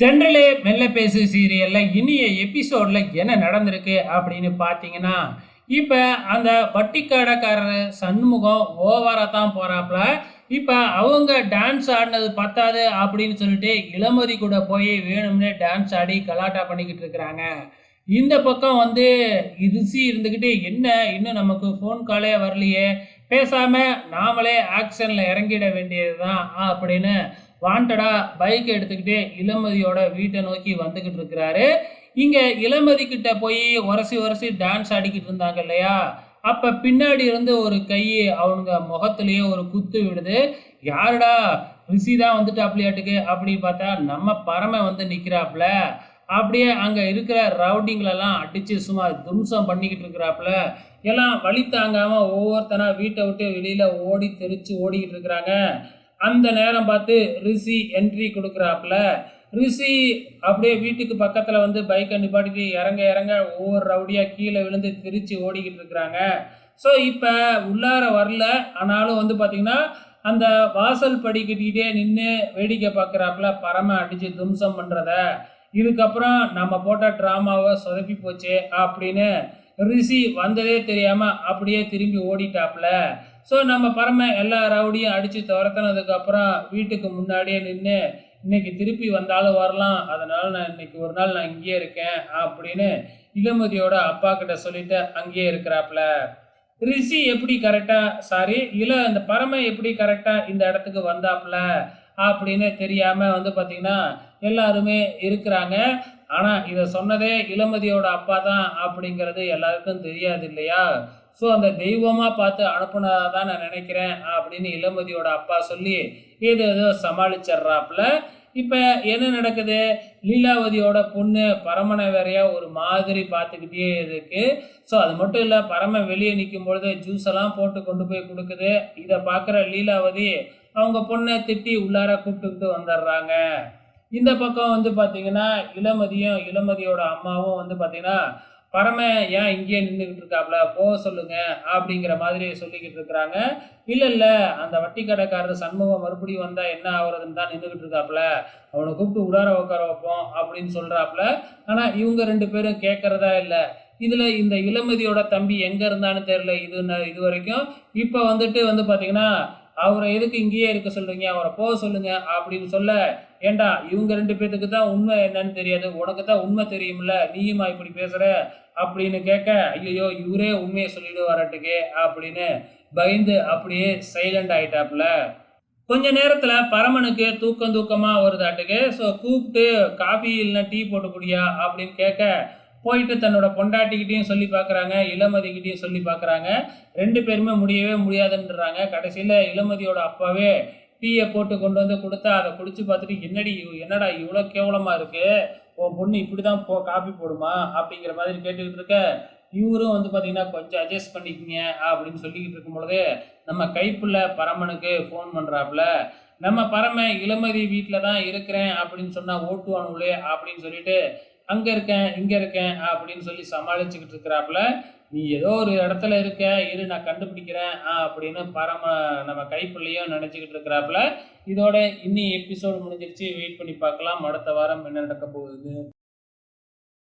ஜென்ரலே மெல்ல பேசு சீரியலில் இனிய எபிசோடில் என்ன நடந்திருக்கு அப்படின்னு பார்த்தீங்கன்னா இப்போ அந்த வட்டிக்கடைக்காரர் சண்முகம் ஓவராக தான் போகிறாப்புல இப்போ அவங்க டான்ஸ் ஆடினது பத்தாது அப்படின்னு சொல்லிட்டு இளமதி கூட போய் வேணும்னே டான்ஸ் ஆடி கலாட்டா பண்ணிக்கிட்டு இருக்கிறாங்க. இந்த பக்கம் வந்து ரிசி இருந்துக்கிட்டு என்ன? இன்னும் நமக்கு ஃபோன் காலே வரலையே. பேசாமல் நாமளே ஆக்ஷனில் இறங்கிட வேண்டியதுதான் அப்படின்னு வாண்டடா பைக் எடுத்துக்கிட்டு இளமதியோட வீட்டை நோக்கி வந்துக்கிட்டு இருக்கிறாரு. இங்கே இளமதி கிட்ட போய் உரசி உரசி டான்ஸ் ஆடிக்கிட்டு இருந்தாங்க இல்லையா? அப்போ பின்னாடி இருந்து ஒரு கை அவனுங்க முகத்துலேயே ஒரு குத்து விடுது. யாருடா? ரிஷி தான் வந்துட்டாப்லையாட்டுக்கு. அப்படின்னு பார்த்தா நம்ம பறமை வந்து நிற்கிறாப்புல அப்படியே அங்கே இருக்கிற ரவுடிங்களெல்லாம் அடித்து சும்மா தும்சம் பண்ணிக்கிட்டு இருக்கிறாப்புல. எல்லாம் வழி தாங்காமல் ஒவ்வொருத்தனா வீட்டை விட்டு வெளியில் ஓடி தெரிச்சு ஓடிக்கிட்டு இருக்கிறாங்க. அந்த நேரம் பார்த்து ரிஷி என்ட்ரி கொடுக்குறாப்புல. ரிஷி அப்படியே வீட்டுக்கு பக்கத்தில் வந்து பைக்கை நிப்பாட்டிட்டு இறங்க இறங்க ஒவ்வொரு ரவுடியாக கீழே விழுந்து திரிச்சு ஓடிக்கிட்டு இருக்கிறாங்க. ஸோ இப்போ உள்ளார வரல. ஆனாலும் வந்து பார்த்திங்கன்னா அந்த வாசல் படிக்கிட்டே நின்று வேடிக்கை பார்க்குறாப்புல பரம அடித்து தும்சம் பண்ணுறத இதுக்கப்புறம் நம்ம போட்ட ட்ராமாவை சொதப்பி போச்சு அப்படின்னு ரிஷி வந்ததே தெரியாமல் அப்படியே திரும்பி ஓடிட்டாப்புல ஸோ நம்ம பரம எல்லா ரவுடியும் அடித்து துரத்துனதுக்கப்புறம் வீட்டுக்கு முன்னாடியே நின்று இன்னைக்கு திருப்பி வந்தாலும் வரலாம். அதனால் நான் இன்னைக்கு ஒரு நாள் நான் இங்கேயே இருக்கேன் அப்படின்னு இளமதியோட அப்பா கிட்ட சொல்லிட்டு அங்கேயே இருக்கிறாப்புல ரிஷி எப்படி கரெக்டாக சாரி இல்லை அந்த பரம எப்படி கரெக்டாக இந்த இடத்துக்கு வந்தாப்புல அப்படின்னு தெரியாமல் வந்து பார்த்திங்கன்னா எல்லாருமே இருக்கிறாங்க. ஆனால் இதை சொன்னதே இளமதியோட அப்பா தான் அப்படிங்கிறது எல்லாருக்கும் தெரியாது இல்லையா? ஸோ அந்த தெய்வமாக பார்த்து அனுப்புனதாக தான் நான் நினைக்கிறேன் அப்படின்னு இளமதியோட அப்பா சொல்லி இது ஏதோ சமாளிச்சிட்றாப்புல. இப்போ என்ன நடக்குது? லீலாவதியோட பொண்ணு பரமனை வேறையா ஒரு மாதிரி பார்த்துக்கிட்டே இருக்கு. ஸோ அது மட்டும் இல்லை பரம வெளியே நிற்கும் பொழுது ஜூஸ் எல்லாம் போட்டு கொண்டு போய் கொடுக்குது. இதை பார்க்குற லீலாவதி அவங்க பொண்ணை திட்டி உள்ளார கூப்பிட்டுக்கிட்டு வந்துடுறாங்க. இந்த பக்கம் வந்து பார்த்தீங்கன்னா இளமதியும் இளமதியோட அம்மாவும் வந்து பார்த்தீங்கன்னா பரம ஏன் இங்கேயே நின்றுக்கிட்டு இருக்காப்ல போக சொல்லுங்க அப்படிங்கிற மாதிரி சொல்லிக்கிட்டு இருக்கிறாங்க இல்லை இல்லை அந்த வட்டி கடைக்காரர் சண்முகம் மறுபடியும் வந்தால் என்ன ஆகுறதுன்னு தான் நின்றுக்கிட்டு இருக்காப்ல அவனை கூப்பிட்டு உடார உட்கார வைப்போம் அப்படின்னு சொல்கிறாப்புல ஆனால் இவங்க ரெண்டு பேரும் கேட்குறதா இல்லை. இதில் இந்த இளமதியோட தம்பி எங்கே இருந்தான்னு தெரியல இது இது வரைக்கும். இப்போ வந்துட்டு வந்து பார்த்திங்கன்னா அவரை எதுக்கு இங்கேயே இருக்க சொல்றீங்க? அவரை போக சொல்லுங்க அப்படின்னு சொல்ல ஏண்டா இவங்க ரெண்டு பேத்துக்கு தான் உண்மை என்னன்னு தெரியாது. உனக்கு தான் உண்மை தெரியும்ல. நீயுமா இப்படி பேசுற? அப்படின்னு கேட்க ஐயோ இவரே உண்மையை சொல்லிட்டு வரட்டுக்கு அப்படின்னு பயந்து அப்படியே சைலண்ட் ஆயிட்டாப்புல. கொஞ்ச நேரத்துல பரமனுக்கு தூக்கம் தூக்கமா வருதாட்டுக்கு. ஸோ கூப்பிட்டு காஃபி இல்லைன்னா டீ போட்டு குடியா? அப்படின்னு கேட்க போயிட்டு தன்னோட பொண்டாட்டிக்கிட்டையும் சொல்லி பார்க்குறாங்க இளமதிக்கிட்டையும் சொல்லி பார்க்குறாங்க. ரெண்டு பேருமே முடியவே முடியாதுன்றாங்க. கடைசியில் இளமதியோட அப்பாவே டீயை போட்டு கொண்டு வந்து கொடுத்தா அதை குடிச்சு பார்த்துட்டு என்னடி என்னடா இவ்வளோ கேவலமாக இருக்குது உன் பொண்ணு இப்படி தான் போ காப்பி போடுமா? அப்படிங்கிற மாதிரி கேட்டுக்கிட்டு இருக்க இவரும் வந்து பார்த்தீங்கன்னா கொஞ்சம் அட்ஜஸ்ட் பண்ணிக்கங்க அப்படின்னு சொல்லிக்கிட்டு இருக்கும் பொழுது நம்ம கைப்புள்ள பரமனுக்கு ஃபோன் பண்ணுறாப்புல நம்ம பரம இளமதி வீட்டில் தான் இருக்கிறேன் அப்படின்னு சொன்னால் ஓட்டுவானுங்களே அப்படின்னு சொல்லிட்டு அங்கே இருக்கேன் இங்கே இருக்கேன் அப்படின்னு சொல்லி சமாளிச்சுக்கிட்டு இருக்கிறாப்புல நீ ஏதோ ஒரு இடத்துல இருக்க இரு நான் கண்டுபிடிக்கிறேன் ஆ, அப்படின்னு பரம நம்ம கைப்பிள்ளையும் நினச்சிக்கிட்டு இருக்கிறாப்புல இதோட இன்னி எபிசோடு முடிஞ்சிருச்சு. வெயிட் பண்ணி பார்க்கலாம். அடுத்த வாரம் என்ன நடக்க போகுது?